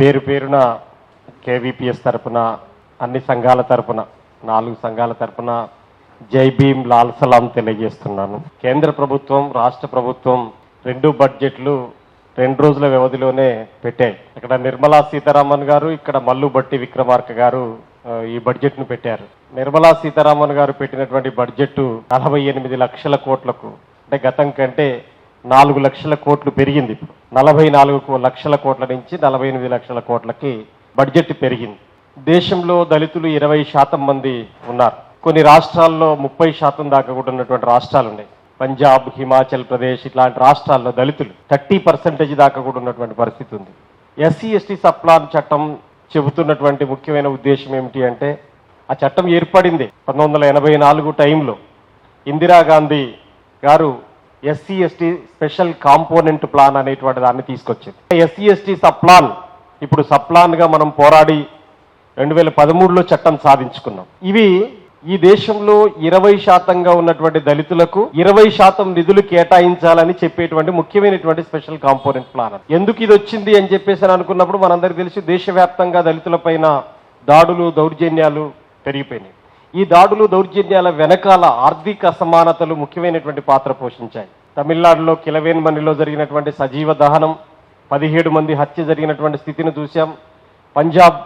పేరు పేరున కేవీపీఎస్ తరపున అన్ని సంఘాల తరపున నాలుగు సంఘాల తరపున జై భీమ్ లాల్ సలాం తెలియజేస్తున్నాను. కేంద్ర ప్రభుత్వం రాష్ట్ర ప్రభుత్వం రెండు బడ్జెట్లు రెండు రోజుల వ్యవధిలోనే పెట్టాయి. ఇక్కడ నిర్మలా సీతారామన్ గారు ఇక్కడ మల్లు బట్టి విక్రమార్క గారు ఈ బడ్జెట్ను పెట్టారు. నిర్మలా సీతారామన్ గారు పెట్టినటువంటి బడ్జెట్ నలభై ఎనిమిది లక్షల కోట్లకు అంటే గతం కంటే నాలుగు లక్షల కోట్లు పెరిగింది ఇప్పుడు. నలభై నాలుగు లక్షల కోట్ల నుంచి నలభై ఎనిమిది లక్షల కోట్లకి బడ్జెట్ పెరిగింది. దేశంలో దళితులు ఇరవై శాతం మంది ఉన్నారు. కొన్ని రాష్ట్రాల్లో ముప్పై శాతం దాకా కూడా ఉన్నటువంటి రాష్ట్రాలు ఉన్నాయి. పంజాబ్ హిమాచల్ ప్రదేశ్ ఇట్లాంటి రాష్ట్రాల్లో దళితులు థర్టీ పర్సెంటేజ్ దాకా కూడా ఉన్నటువంటి పరిస్థితి ఉంది. ఎస్సీ ఎస్టీ సప్లాన్ చట్టం చెబుతున్నటువంటి ముఖ్యమైన ఉద్దేశం ఏమిటి అంటే ఆ చట్టం ఏర్పడింది పంతొమ్మిది వందల ఎనభై నాలుగు టైంలో. ఇందిరాగాంధీ గారు SC ST special component plan అనేటువంటి దాన్ని తీసుకొచ్చింది. ఎస్సీ ఎస్టీ సప్లాన్ ఇప్పుడు సప్లాన్గా మనం పోరాడి రెండు వేల పదమూడులో చట్టం సాధించుకున్నాం. ఇవి ఈ దేశంలో ఇరవై శాతంగా ఉన్నటువంటి దళితులకు ఇరవై శాతం నిధులు కేటాయించాలని చెప్పేటువంటి ముఖ్యమైనటువంటి స్పెషల్ కాంపోనెంట్ ప్లాన్ ఎందుకు ఇది వచ్చింది అని చెప్పేసి అని అనుకున్నప్పుడు మనందరికీ తెలిసి దేశవ్యాప్తంగా దళితులపైన దాడులు దౌర్జన్యాలు పెరిగిపోయినాయి. ఈ దాడులు దౌర్జన్యాల వెనకాల ఆర్థిక అసమానతలు ముఖ్యమైనటువంటి పాత్ర పోషించాయి. తమిళనాడులో కిలవేన్మణిలో జరిగినటువంటి సజీవ దహనం పదిహేడు మంది హత్య జరిగినటువంటి స్థితిని చూశాం. పంజాబ్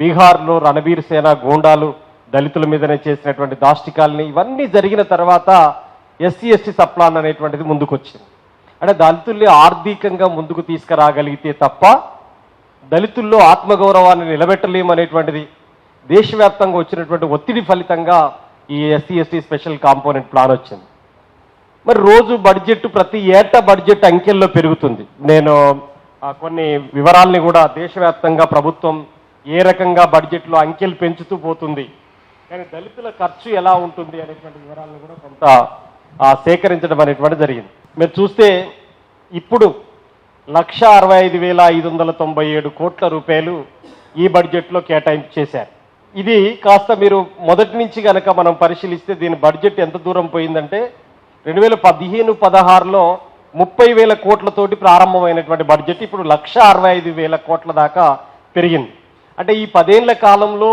బీహార్లో రణబీర్ సేన గోండాలు దళితుల మీదనే చేసినటువంటి దాష్టికాలని ఇవన్నీ జరిగిన తర్వాత ఎస్సీ ఎస్టీ సప్లాన్ అనేటువంటిది ముందుకొచ్చింది. అంటే దళితుల్ని ఆర్థికంగా ముందుకు తీసుకురాగలిగితే తప్ప దళితుల్లో ఆత్మగౌరవాన్ని నిలబెట్టలేమనేటువంటిది దేశవ్యాప్తంగా వచ్చినటువంటి ఒత్తిడి ఫలితంగా ఈ SC ST special component plan వచ్చింది. మరి రోజు బడ్జెట్ ప్రతి ఏటా బడ్జెట్ అంకెల్లో పెరుగుతుంది. నేను కొన్ని వివరాల్ని కూడా దేశవ్యాప్తంగా ప్రభుత్వం ఏ రకంగా బడ్జెట్లో అంకెలు పెంచుతూ పోతుంది కానీ దళితుల ఖర్చు ఎలా ఉంటుంది అనేటువంటి వివరాలను కూడా కొంత సేకరించడం అనేటువంటి జరిగింది. మీరు చూస్తే ఇప్పుడు లక్ష అరవై ఐదు వేల ఐదు వందల తొంభై ఏడు కోట్ల రూపాయలు ఈ బడ్జెట్లో కేటాయింపు చేశారు. ఇది కాస్త మీరు మొదటి నుంచి కనుక మనం పరిశీలిస్తే దీని బడ్జెట్ ఎంత దూరం పోయిందంటే రెండు వేల పదిహేను పదహారులో ముప్పై వేల కోట్లతోటి ప్రారంభమైనటువంటి బడ్జెట్ ఇప్పుడు లక్ష అరవై ఐదు వేల కోట్ల దాకా పెరిగింది. అంటే ఈ పదేళ్ళ కాలంలో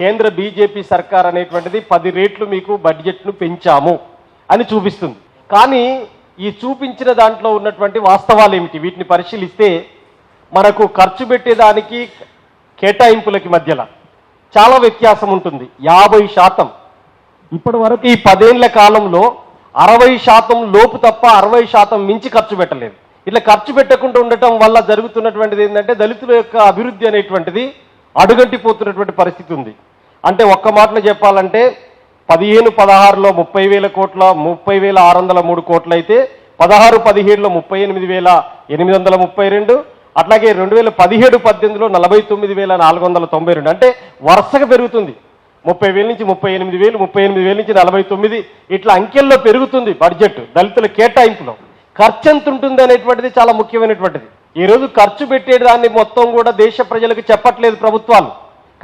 కేంద్ర బీజేపీ సర్కార్ అనేటువంటిది పది రేట్లు మీకు బడ్జెట్ను పెంచాము అని చూపిస్తుంది. కానీ ఈ చూపించిన దాంట్లో ఉన్నటువంటి వాస్తవాలు ఏమిటి? వీటిని పరిశీలిస్తే మనకు ఖర్చు పెట్టేదానికి కేటాయింపులకి మధ్యలో చాలా వ్యత్యాసం ఉంటుంది. యాభై శాతం. ఇప్పటి వరకు ఈ పదేళ్ళ కాలంలో అరవై శాతం లోపు తప్ప అరవై శాతం మించి ఖర్చు పెట్టలేదు. ఇట్లా ఖర్చు పెట్టకుండా ఉండటం వల్ల జరుగుతున్నటువంటిది ఏంటంటే దళితుల యొక్క అభివృద్ధి అనేటువంటిది అడుగంటిపోతున్నటువంటి పరిస్థితి ఉంది. అంటే ఒక్క మాటలో చెప్పాలంటే పదిహేను పదహారులో ముప్పై వేల కోట్ల ముప్పై వేల ఆరు వందల మూడు కోట్లు అయితే పదహారు పదిహేడులో ముప్పై ఎనిమిది వేల ఎనిమిది వందల ముప్పై రెండు అట్లాగే రెండు వేల పదిహేడు పద్దెనిమిదిలో నలభై తొమ్మిది వేల నాలుగు వందల తొంభై రెండు అంటే వరుసగా పెరుగుతుంది. ముప్పై వేల నుంచి ముప్పై ఎనిమిది వేలు ముప్పై ఎనిమిది వేల నుంచి నలభై తొమ్మిది ఇట్లా అంకెల్లో పెరుగుతుంది బడ్జెట్ దళితుల కేటాయింపులో. ఖర్చు ఎంత ఉంటుంది అనేటువంటిది చాలా ముఖ్యమైనటువంటిది. ఈ రోజు ఖర్చు పెట్టేదాన్ని మొత్తం కూడా దేశ ప్రజలకు చెప్పట్లేదు ప్రభుత్వాలు.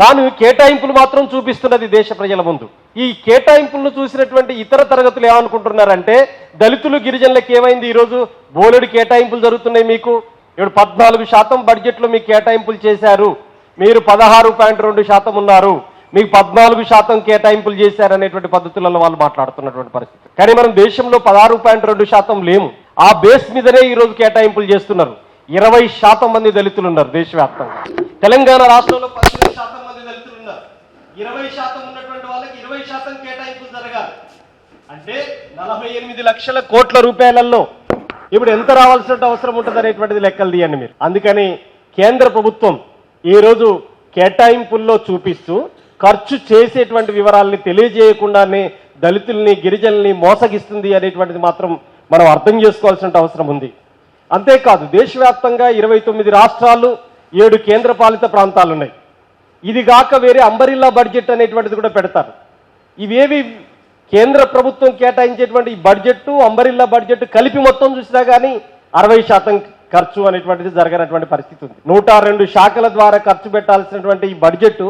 కానీ కేటాయింపులు మాత్రం చూపిస్తున్నది దేశ ప్రజల ముందు. ఈ కేటాయింపులను చూసినటువంటి ఇతర తరగతులు ఏమనుకుంటున్నారంటే దళితులు గిరిజనులకు ఏమైంది ఈరోజు? బోలెడు కేటాయింపులు జరుగుతున్నాయి మీకు. ఇప్పుడు పద్నాలుగు శాతం బడ్జెట్లో మీకు కేటాయింపులు చేశారు. మీరు పదహారు పాయింట్ రెండు శాతం ఉన్నారు. మీకు పద్నాలుగు శాతం కేటాయింపులు చేశారనేటువంటి పద్ధతులలో వాళ్ళు మాట్లాడుతున్నటువంటి పరిస్థితి. కానీ మనం దేశంలో పదహారు పాయింట్ రెండు శాతం లేము. ఆ బేస్ మీదనే ఈ రోజు కేటాయింపులు చేస్తున్నారు. ఇరవై శాతం మంది దళితులు ఉన్నారు దేశవ్యాప్తంగా. తెలంగాణ రాష్ట్రంలో పద్దెనిమిది శాతం మంది దళితులు ఉన్నారు. ఇరవై శాతం ఉన్నటువంటి వాళ్ళకి ఇరవై శాతం కేటాయింపులు జరగాలి. అంటే నలభై ఎనిమిది లక్షల కోట్ల రూపాయలలో ఇప్పుడు ఎంత రావాల్సిన అవసరం ఉంటుంది అనేటువంటిది లెక్కలు తీయండి మీరు. అందుకని కేంద్ర ప్రభుత్వం ఈ రోజు కేటాయింపుల్లో చూపిస్తూ ఖర్చు చేసేటువంటి వివరాల్ని తెలియజేయకుండానే దళితుల్ని గిరిజనుల్ని మోసగిస్తుంది అనేటువంటిది మాత్రం మనం అర్థం చేసుకోవాల్సిన అవసరం ఉంది. అంతేకాదు దేశవ్యాప్తంగా ఇరవై తొమ్మిది రాష్ట్రాలు ఏడు కేంద్రపాలిత ప్రాంతాలు ఉన్నాయి ఇది గాక వేరే అంబరిల్లా బడ్జెట్ అనేటువంటిది కూడా పెడతారు. ఇవేవి కేంద్ర ప్రభుత్వం కేటాయించేటువంటి బడ్జెట్టు బడ్జెట్ అంబరిల్లా బడ్జెట్ కలిపి మొత్తం చూసినా కానీ అరవై శాతం ఖర్చు అనేటువంటిది జరగనటువంటి పరిస్థితి ఉంది. నూట రెండు శాఖల ద్వారా ఖర్చు పెట్టాల్సినటువంటి ఈ బడ్జెట్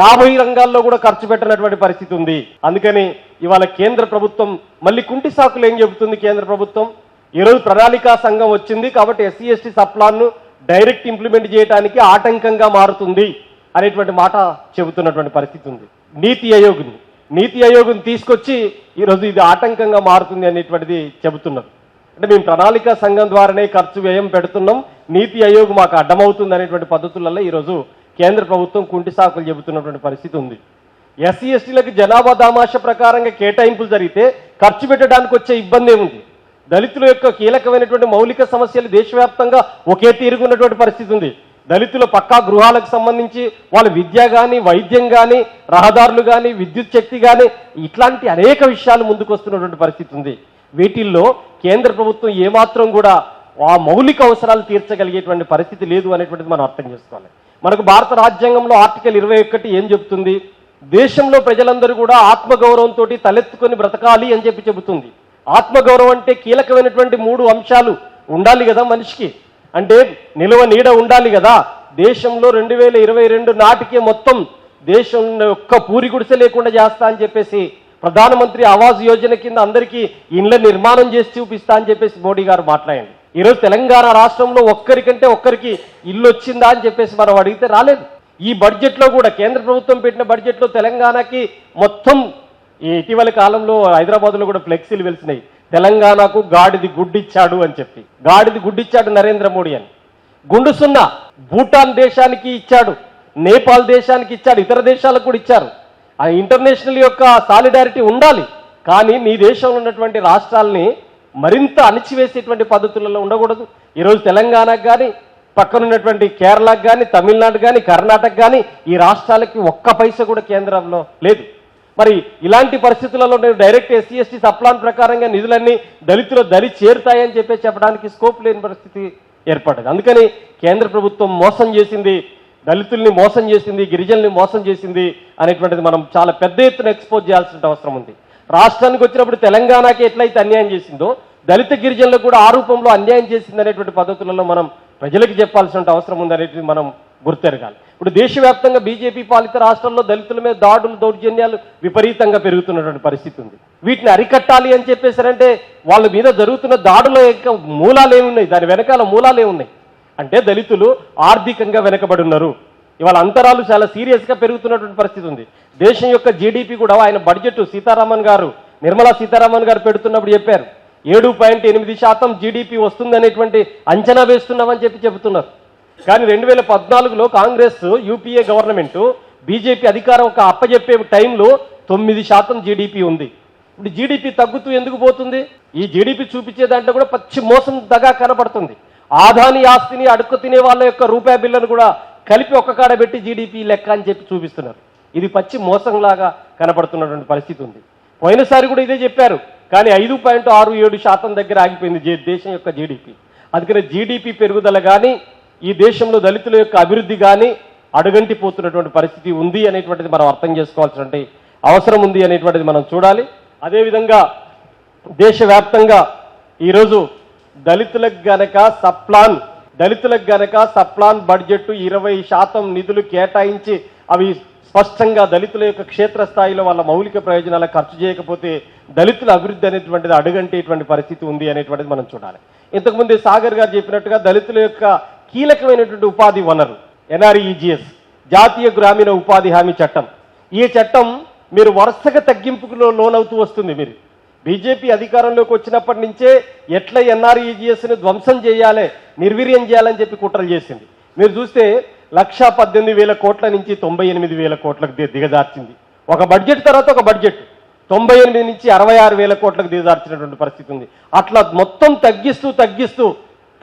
యాభై రంగాల్లో కూడా ఖర్చు పెట్టినటువంటి పరిస్థితి ఉంది. అందుకని ఇవాళ కేంద్ర ప్రభుత్వం మళ్ళీ కుంటి సాకులు ఏం చెబుతుంది కేంద్ర ప్రభుత్వం? ఈరోజు ప్రణాళికా సంఘం వచ్చింది కాబట్టి ఎస్సీ ఎస్టీ సప్లాన్ను డైరెక్ట్ ఇంప్లిమెంట్ చేయడానికి ఆటంకంగా మారుతుంది అనేటువంటి మాట చెబుతున్నటువంటి పరిస్థితి ఉంది. నీతి ఆయోగ్ని నీతి ఆయోగం తీసుకొచ్చి ఈరోజు ఇది ఆటంకంగా మారుతుంది అనేటువంటిది చెబుతున్నారు అంటే మేము ప్రణాళిక సంఘం ద్వారానే ఖర్చు వ్యయం పెడుతున్నాం. నీతి ఆయోగ్ మాకు అడ్డమవుతుంది అనేటువంటి పద్ధతులలో ఈరోజు కేంద్ర ప్రభుత్వం కుంటి సాకులు చెబుతున్నటువంటి పరిస్థితి ఉంది. ఎస్సీ ఎస్టీలకు జనాభా దామాష ప్రకారంగా కేటాయింపులు జరిగితే ఖర్చు పెట్టడానికి వచ్చే ఇబ్బంది ఏముంది? దళితుల యొక్క కీలకమైనటువంటి మౌలిక సమస్యలు దేశవ్యాప్తంగా ఒకే తీరుగున్నటువంటి పరిస్థితి ఉంది. దళితుల పక్కా గృహాలకు సంబంధించి వాళ్ళ విద్య కానీ వైద్యం కానీ రహదారులు కానీ విద్యుత్ శక్తి కానీ ఇట్లాంటి అనేక విషయాలు ముందుకు వస్తున్నటువంటి పరిస్థితి ఉంది. వీటిల్లో కేంద్ర ప్రభుత్వం ఏమాత్రం కూడా ఆ మౌలిక అవసరాలు తీర్చగలిగేటువంటి పరిస్థితి లేదు అనేటువంటిది మనం అర్థం చేసుకోవాలి. మనకు భారత రాజ్యాంగంలో ఆర్టికల్ ఇరవై ఒకటి ఏం చెబుతుంది? దేశంలో ప్రజలందరూ కూడా ఆత్మగౌరవంతో తలెత్తుకొని బ్రతకాలి అని చెప్పి చెబుతుంది. ఆత్మగౌరవం అంటే కీలకమైనటువంటి మూడు అంశాలు ఉండాలి కదా మనిషికి. అంటే నిలువ నీడ ఉండాలి కదా. దేశంలో రెండు వేల ఇరవై రెండు నాటికే మొత్తం దేశం ఒక్క పూరి గుడిసె లేకుండా చేస్తా అని చెప్పేసి ప్రధానమంత్రి ఆవాస్ యోజన కింద అందరికీ ఇండ్ల నిర్మాణం చేసి చూపిస్తా అని చెప్పేసి మోడీ గారు మాట్లాడండి ఈరోజు తెలంగాణ రాష్ట్రంలో ఒక్కరికంటే ఒక్కరికి ఇల్లు వచ్చిందా అని చెప్పేసి మనం అడిగితే రాలేదు. ఈ బడ్జెట్లో కూడా కేంద్ర ప్రభుత్వం పెట్టిన బడ్జెట్లో తెలంగాణకి మొత్తం ఇటీవల కాలంలో హైదరాబాద్లో కూడా ఫ్లెక్సీలు వెలిసినాయి. తెలంగాణకు గాడిది గుడ్డిచ్చాడు అని చెప్పి. గాడిది గుడ్డిచ్చాడు నరేంద్ర మోడీ అని. గుండు సున్నా భూటాన్ దేశానికి ఇచ్చాడు నేపాల్ దేశానికి ఇచ్చాడు ఇతర దేశాలకు కూడా ఇచ్చారు. ఆ ఇంటర్నేషనల్ యొక్క సాలిడారిటీ ఉండాలి కానీ నీ దేశంలో ఉన్నటువంటి రాష్ట్రాలని మరింత అణిచివేసేటువంటి పద్ధతులలో ఉండకూడదు. ఈరోజు తెలంగాణకు కానీ పక్కనున్నటువంటి కేరళకు కానీ తమిళనాడు కానీ కర్ణాటక కానీ ఈ రాష్ట్రాలకి ఒక్క పైస కూడా కేంద్రంలో లేదు. మరి ఇలాంటి పరిస్థితులలో నేను డైరెక్ట్ ఎస్సీ ఎస్టీ సప్లాన్ ప్రకారంగా నిధులన్నీ దళితుల దళి చేరుతాయని చెప్పి చెప్పడానికి స్కోప్ లేని పరిస్థితి ఏర్పడ్డది. అందుకని కేంద్ర ప్రభుత్వం మోసం చేసింది దళితుల్ని మోసం చేసింది గిరిజనుల్ని మోసం చేసింది అనేటువంటిది మనం చాలా పెద్ద ఎత్తున ఎక్స్పోజ్ చేయాల్సిన అవసరం ఉంది. రాష్ట్రానికి వచ్చినప్పుడు తెలంగాణకి ఎట్లయితే అన్యాయం చేసిందో దళిత గిరిజనులకు కూడా ఆ రూపంలో అన్యాయం చేసింది అనేటువంటి పద్ధతులలో మనం ప్రజలకు చెప్పాల్సిన అవసరం ఉంది అనేటిది మనం గుర్తెరగాలి. ఇప్పుడు దేశవ్యాప్తంగా బీజేపీ పాలిత రాష్ట్రాల్లో దళితుల మీద దాడులు దౌర్జన్యాలు విపరీతంగా పెరుగుతున్నటువంటి పరిస్థితి ఉంది. వీటిని అరికట్టాలి అని చెప్పేసారంటే వాళ్ళ మీద జరుగుతున్న దాడుల యొక్క మూలాలు ఏమున్నాయి? దాని వెనకాల మూలాలు ఏమున్నాయి? అంటే దళితులు ఆర్థికంగా వెనకబడి ఉన్నారు. ఇవాళ అంతరాలు చాలా సీరియస్గా పెరుగుతున్నటువంటి పరిస్థితి ఉంది. దేశం యొక్క జీడిపి కూడా ఆయన బడ్జెట్ సీతారామన్ గారు నిర్మలా సీతారామన్ గారు పెడుతున్నప్పుడు చెప్పారు. ఏడు పాయింట్ ఎనిమిది శాతం జీడిపి వస్తుందనేటువంటి అంచనా వేస్తున్నామని చెప్పి చెబుతున్నారు. కానీ రెండు వేల పద్నాలుగులో కాంగ్రెస్ యూపీఏ గవర్నమెంట్ బీజేపీ అధికారం ఒక అప్పజెప్పే టైంలో తొమ్మిది శాతం జీడిపి ఉంది. ఇప్పుడు జీడిపి తగ్గుతూ ఎందుకు పోతుంది? ఈ జీడిపి చూపించే దాంట్లో కూడా పచ్చి మోసం దగా కనబడుతుంది. ఆదాని ఆస్తిని అడుక్కు తినే వాళ్ళ యొక్క రూపాయి బిల్లను కూడా కలిపి ఒక్క కాడ పెట్టి జీడిపి లెక్క అని చెప్పి చూపిస్తున్నారు. ఇది పచ్చి మోసంలాగా కనబడుతున్నటువంటి పరిస్థితి ఉంది. పోయినసారి కూడా ఇదే చెప్పారు. కానీ ఐదు పాయింట్ ఆరు ఏడు శాతం దగ్గర ఆగిపోయింది దేశం యొక్క జీడిపి. అందుకనే జీడిపి పెరుగుదల కానీ ఈ దేశంలో దళితుల యొక్క అభివృద్ధి కానీ అడుగంటి పోతున్నటువంటి పరిస్థితి ఉంది అనేటువంటిది మనం అర్థం చేసుకోవాల్సినటువంటి అవసరం ఉంది అనేటువంటిది మనం చూడాలి. అదేవిధంగా దేశవ్యాప్తంగా ఈరోజు దళితులకు గనక సప్లాన్ దళితులకు గనక సప్లాన్ బడ్జెట్ ఇరవై శాతం నిధులు కేటాయించి అవి స్పష్టంగా దళితుల యొక్క క్షేత్రస్థాయిలో వాళ్ళ మౌలిక ప్రయోజనాలకు ఖర్చు చేయకపోతే దళితుల అభివృద్ధి అనేటువంటిది అడుగంటేటువంటి పరిస్థితి ఉంది అనేటువంటిది మనం చూడాలి. ఇంతకుముందే సాగర్ గారు చెప్పినట్టుగా దళితుల యొక్క కీలకమైనటువంటి ఉపాధి వనరు ఎన్ఆర్ఈజిఎస్ జాతీయ గ్రామీణ ఉపాధి హామీ చట్టం. ఈ చట్టం మీరు వరుసగా తగ్గింపులో లోనవుతూ వస్తుంది మీరు. బీజేపీ అధికారంలోకి వచ్చినప్పటి నుంచే ఎట్లా ఎన్ఆర్ఈజిఎస్ని ధ్వంసం చేయాలి నిర్వీర్యం చేయాలని చెప్పి కుట్రలు చేసింది. మీరు చూస్తే లక్ష పద్దెనిమిది వేల కోట్ల నుంచి తొంభై ఎనిమిది వేల కోట్లకు దిగజార్చింది. ఒక బడ్జెట్ తర్వాత ఒక బడ్జెట్. తొంభై ఎనిమిది నుంచి అరవై ఆరు వేల కోట్లకు దిగజార్చినటువంటి పరిస్థితి ఉంది. అట్లా మొత్తం తగ్గిస్తూ తగ్గిస్తూ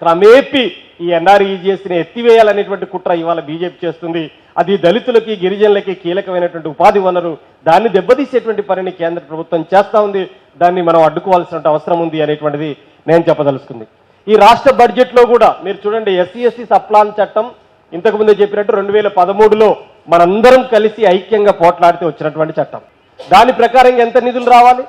క్రమేపీ ఈ ఎన్ఆర్ఈజిఎస్ని ఎత్తివేయాలనేటువంటి కుట్ర ఇవాళ బీజేపీ చేస్తుంది. అది దళితులకి గిరిజనులకి కీలకమైనటువంటి ఉపాధి వనరు. దాన్ని దెబ్బతీసేటువంటి పనిని కేంద్ర ప్రభుత్వం చేస్తా ఉంది. దాన్ని మనం అడ్డుకోవాల్సిన అవసరం ఉంది అనేటువంటిది నేను చెప్పదలుచుకుంది. ఈ రాష్ట్ర బడ్జెట్లో కూడా మీరు చూడండి ఎస్సీ ఎస్టీ సప్లాన్ చట్టం ఇంతకుముందే చెప్పినట్టు రెండు వేల పదమూడులో మనందరం కలిసి ఐక్యంగా పోట్లాడితే వచ్చినటువంటి చట్టం. దాని ప్రకారం ఎంత నిధులు రావాలి?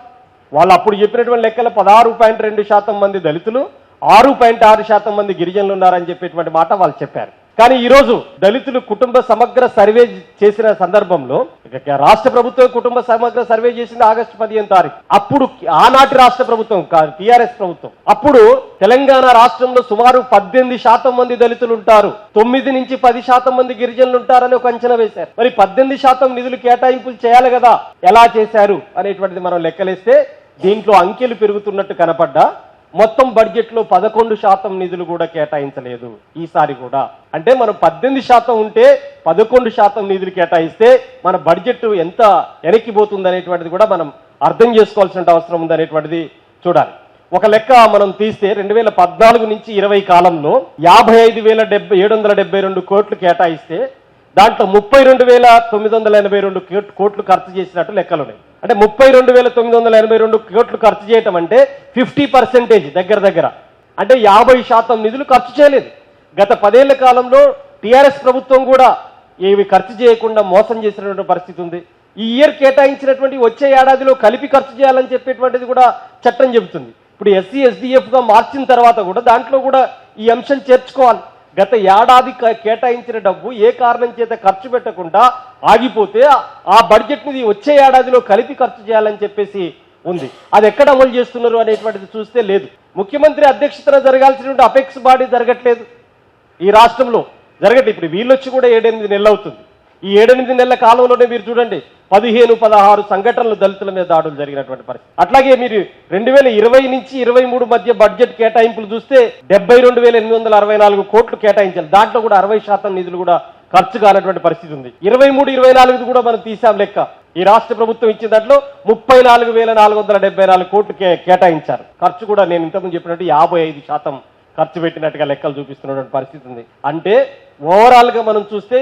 వాళ్ళు అప్పుడు చెప్పినటువంటి లెక్కల పదహారు పాయింట్ రెండు శాతం మంది దళితులు ఆరు పాయింట్ ఆరు శాతం మంది గిరిజనులు ఉన్నారని చెప్పేటువంటి మాట వాళ్ళు చెప్పారు. కానీ ఈ రోజు దళితులు కుటుంబ సమగ్ర సర్వే చేసిన సందర్భంలో రాష్ట్ర ప్రభుత్వం కుటుంబ సమగ్ర సర్వే చేసింది ఆగస్టు పదిహేను తారీఖు. అప్పుడు ఆనాటి రాష్ట్ర ప్రభుత్వం టిఆర్ఎస్ ప్రభుత్వం అప్పుడు తెలంగాణ రాష్ట్రంలో సుమారు పద్దెనిమిది శాతం మంది దళితులు ఉంటారు. తొమ్మిది నుంచి పది శాతం మంది గిరిజనులు ఉంటారని ఒక అంచనా వేశారు. మరి పద్దెనిమిది శాతం నిధులు కేటాయింపులు చేయాలి కదా? ఎలా చేశారు? అనేటువంటిది మనం లెక్కలేస్తే దీంట్లో అంకెలు పెరుగుతున్నట్టు కనపడ్డా మొత్తం బడ్జెట్లో పదకొండు శాతం నిధులు కూడా కేటాయించలేదు. ఈసారి కూడా. అంటే మనం పద్దెనిమిది శాతం ఉంటే పదకొండు శాతం నిధులు కేటాయిస్తే మన బడ్జెట్ ఎంత వెనక్కిపోతుంది అనేటువంటిది కూడా మనం అర్థం చేసుకోవాల్సిన అవసరం ఉంది అనేటువంటిది చూడాలి. ఒక లెక్క మనం తీస్తే రెండు వేల పద్నాలుగు నుంచి ఇరవై కాలంలో యాభై ఐదు వేల డెబ్బై ఏడు వందల డెబ్బై రెండు కోట్లు కేటాయిస్తే దాంట్లో ముప్పై రెండు వేల తొమ్మిది వందల ఎనభై రెండు కోట్లు ఖర్చు చేసినట్టు లెక్కలున్నాయి. అంటే ముప్పై రెండు వేల తొమ్మిది వందల ఎనభై రెండు కోట్లు ఖర్చు చేయటం అంటే ఫిఫ్టీ పర్సెంటేజ్ దగ్గర దగ్గర. అంటే యాభై శాతం నిధులు ఖర్చు చేయలేదు. గత పదేళ్ళ కాలంలో టీఆర్ఎస్ ప్రభుత్వం కూడా ఇవి ఖర్చు చేయకుండా మోసం చేసినటువంటి పరిస్థితి ఉంది. ఈ ఇయర్ కేటాయించినటువంటి వచ్చే ఏడాదిలో కలిపి ఖర్చు చేయాలని చెప్పేటువంటిది కూడా చట్టం చెబుతుంది. ఇప్పుడు ఎస్సీ ఎస్డిఎఫ్గా మార్చిన తర్వాత కూడా దాంట్లో కూడా ఈ అంశం చేర్చుకోవాలి. గత ఏడాది కేటాయించిన డబ్బు ఏ కారణం చేత ఖర్చు పెట్టకుండా ఆగిపోతే ఆ బడ్జెట్ని వచ్చే ఏడాదిలో కలిపి ఖర్చు చేయాలని చెప్పేసి ఉంది. అది ఎక్కడ అమలు చేస్తున్నారు అనేటువంటిది చూస్తే లేదు. ముఖ్యమంత్రి అధ్యక్షతన జరగాల్సినటువంటి అపెక్స్ బాడీ జరగట్లేదు. ఈ రాష్ట్రంలో జరగట్లేదు. ఇప్పుడు వీళ్ళొచ్చి కూడా ఏడెనిమిది నెలలు అవుతుంది. ఈ ఏడెనిమిది నెలల కాలంలోనే మీరు చూడండి. పదిహేను పదహారు సంఘటనలు దళితుల మీద దాడులు జరిగినటువంటి పరిస్థితి. అట్లాగే మీరు రెండు వేల ఇరవై నుంచి ఇరవై మూడు మధ్య బడ్జెట్ కేటాయింపులు చూస్తే డెబ్బై రెండు వేల ఎనిమిది వందల అరవై నాలుగు కోట్లు కేటాయించాలి. దాంట్లో కూడా అరవై శాతం నిధులు కూడా ఖర్చు కానటువంటి పరిస్థితి ఉంది. ఇరవై మూడు ఇరవై నాలుగు కూడా మనం తీసాం లెక్క. ఈ రాష్ట్ర ప్రభుత్వం ఇచ్చిన దాంట్లో ముప్పై నాలుగు వేల నాలుగు వందల డెబ్బై నాలుగు కోట్లు కేటాయించారు. ఖర్చు కూడా నేను ఇంతకుముందు చెప్పినట్టు యాభై ఐదు శాతం ఖర్చు పెట్టినట్టుగా లెక్కలు చూపిస్తున్నటువంటి పరిస్థితి ఉంది. అంటే ఓవరాల్గా మనం చూస్తే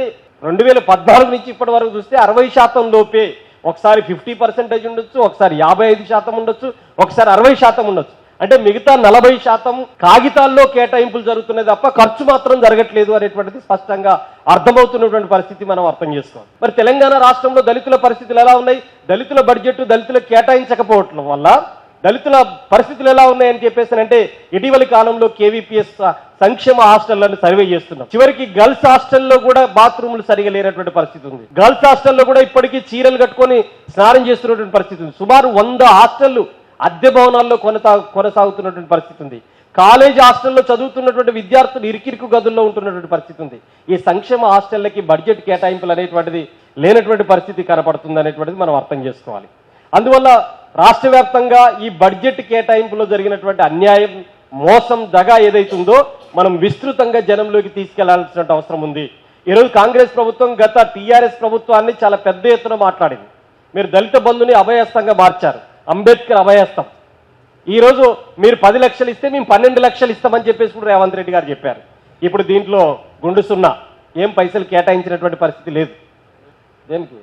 రెండు వేల పద్నాలుగు నుంచి ఇప్పటి వరకు చూస్తే అరవై శాతం లోపే. ఒకసారి ఫిఫ్టీ పర్సెంటేజ్ ఉండొచ్చు ఒకసారి యాభై ఐదు శాతం ఉండొచ్చు ఒకసారి అరవై శాతం ఉండొచ్చు. అంటే మిగతా నలభై శాతం కాగితాల్లో కేటాయింపులు జరుగుతున్నాయి తప్ప ఖర్చు మాత్రం జరగట్లేదు అనేటువంటిది స్పష్టంగా అర్థమవుతున్నటువంటి పరిస్థితి మనం అర్థం చేసుకోవాలి. మరి తెలంగాణ రాష్ట్రంలో దళితుల పరిస్థితులు ఎలా ఉన్నాయి? దళితుల బడ్జెట్ దళితులకు కేటాయించకపోవటం వల్ల దళితుల పరిస్థితులు ఎలా ఉన్నాయని చెప్పేసి అంటే ఇటీవలి కాలంలో కేవీపీఎస్ సంక్షేమ హాస్టళ్ళను సర్వే చేస్తున్నాం. చివరికి గర్ల్స్ హాస్టల్లో కూడా బాత్రూములు సరిగా లేనటువంటి పరిస్థితి ఉంది. గర్ల్స్ హాస్టల్లో కూడా ఇప్పటికీ చీరలు కట్టుకొని స్నానం చేస్తున్నటువంటి పరిస్థితి ఉంది. సుమారు వంద హాస్టళ్ళు అద్దె భవనాల్లో కొనసా కొనసాగుతున్నటువంటి పరిస్థితి ఉంది. కాలేజ్ హాస్టల్లో చదువుతున్నటువంటి విద్యార్థులు ఇరికిరికి గదుల్లో ఉంటున్నటువంటి పరిస్థితి ఉంది. ఈ సంక్షేమ హాస్టళ్ళకి బడ్జెట్ కేటాయింపులు అనేటువంటిది లేనటువంటి పరిస్థితి కనపడుతుంది అనేటువంటిది మనం అర్థం చేసుకోవాలి. అందువల్ల రాష్ట్ర వ్యాప్తంగా ఈ బడ్జెట్ కేటాయింపులో జరిగినటువంటి అన్యాయం మోసం దగా ఏదైతుందో మనం విస్తృతంగా జనంలోకి తీసుకెళ్ళాల్సిన అవసరం ఉంది. ఈరోజు కాంగ్రెస్ ప్రభుత్వం గత టీఆర్ఎస్ ప్రభుత్వాన్ని చాలా పెద్ద ఎత్తున మాట్లాడింది. మీరు దళిత బంధుని అభయస్థంగా మార్చారు. అంబేద్కర్ అభయస్థం ఈరోజు మీరు పది లక్షలు ఇస్తే మేము పన్నెండు లక్షలు ఇస్తామని చెప్పేసి కూడా రేవంత్ రెడ్డి గారు చెప్పారు. ఇప్పుడు దీంట్లో గుండు సున్నా. ఏం పైసలు కేటాయించినటువంటి పరిస్థితి లేదు. దేనికి?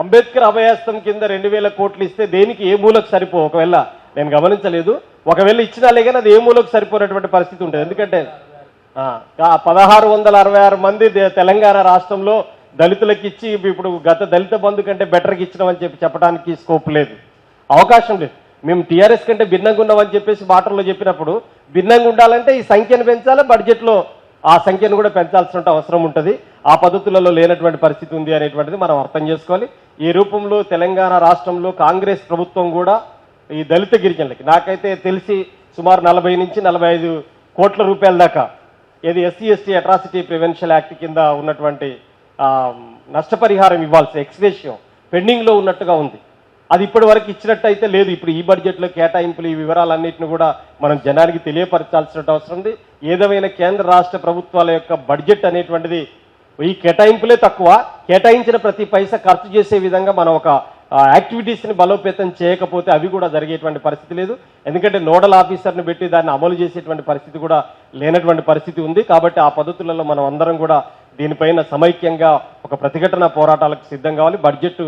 అంబేద్కర్ అభయాస్తం కింద రెండు వేల కోట్లు ఇస్తే దేనికి ఏ మూలకు సరిపో? ఒకవేళ నేను గమనించలేదు. ఒకవేళ ఇచ్చినాలే కానీ అది ఏ మూలకు సరిపోయినటువంటి పరిస్థితి ఉంటుంది. ఎందుకంటే పదహారు వందల అరవై ఆరు మంది తెలంగాణ రాష్ట్రంలో దళితులకు ఇచ్చి ఇప్పుడు గత దళిత బంధు కంటే బెటర్కి ఇచ్చినామని చెప్పి చెప్పడానికి స్కోప్ లేదు. అవకాశం లేదు. మేము టీఆర్ఎస్ కంటే భిన్నంగా ఉన్నామని చెప్పేసి మాటల్లో చెప్పినప్పుడు భిన్నంగా ఉండాలంటే ఈ సంఖ్యను పెంచాలి? బడ్జెట్లో ఆ సంఖ్యను కూడా పెంచాల్సిన అవసరం ఉంటుంది. ఆ పద్ధతులలో లేనటువంటి పరిస్థితి ఉంది అనేటువంటిది మనం అర్థం చేసుకోవాలి. ఈ రూపంలో తెలంగాణ రాష్ట్రంలో కాంగ్రెస్ ప్రభుత్వం కూడా ఈ దళిత గిరిజనులకి నాకైతే తెలిసి సుమారు నలభై నుంచి నలభై ఐదు కోట్ల రూపాయల దాకా ఏది SC ST atrocity prevention act కింద ఉన్నటువంటి నష్టపరిహారం ఇవ్వాల్సి ఎక్స్రేషియో పెండింగ్లో ఉన్నట్టుగా ఉంది. అది ఇప్పటి వరకు ఇచ్చినట్టయితే లేదు. ఇప్పుడు ఈ బడ్జెట్లో కేటాయింపులు ఈ వివరాలన్నింటిని కూడా మనం జనానికి తెలియపరచాల్సిన అవసరం ఉంది. ఏదేమైనా కేంద్ర రాష్ట్ర ప్రభుత్వాల యొక్క బడ్జెట్ అనేటువంటిది ఈ కేటాయింపులే తక్కువ. కేటాయించిన ప్రతి పైసా ఖర్చు చేసే విధంగా మనం ఒక యాక్టివిటీస్ని బలోపేతం చేయకపోతే అవి కూడా జరిగేటువంటి పరిస్థితి లేదు. ఎందుకంటే నోడల్ ఆఫీసర్ని పెట్టి దాన్ని అమలు చేసేటువంటి పరిస్థితి కూడా లేనటువంటి పరిస్థితి ఉంది. కాబట్టి ఆ పద్ధతులలో మనం అందరం కూడా దీనిపైన సమైక్యంగా ఒక ప్రతిఘటన పోరాటాలకు సిద్ధం కావాలి బడ్జెట్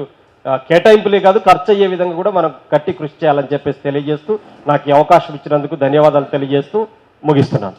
కేటాయింపులే కాదు ఖర్చు అయ్యే విధంగా కూడా మనం గట్టి కృషి చేయాలని చెప్పేసి తెలియజేస్తూ నాకు ఈ అవకాశం ఇచ్చినందుకు ధన్యవాదాలు తెలియజేస్తూ ముగిస్తున్నాను.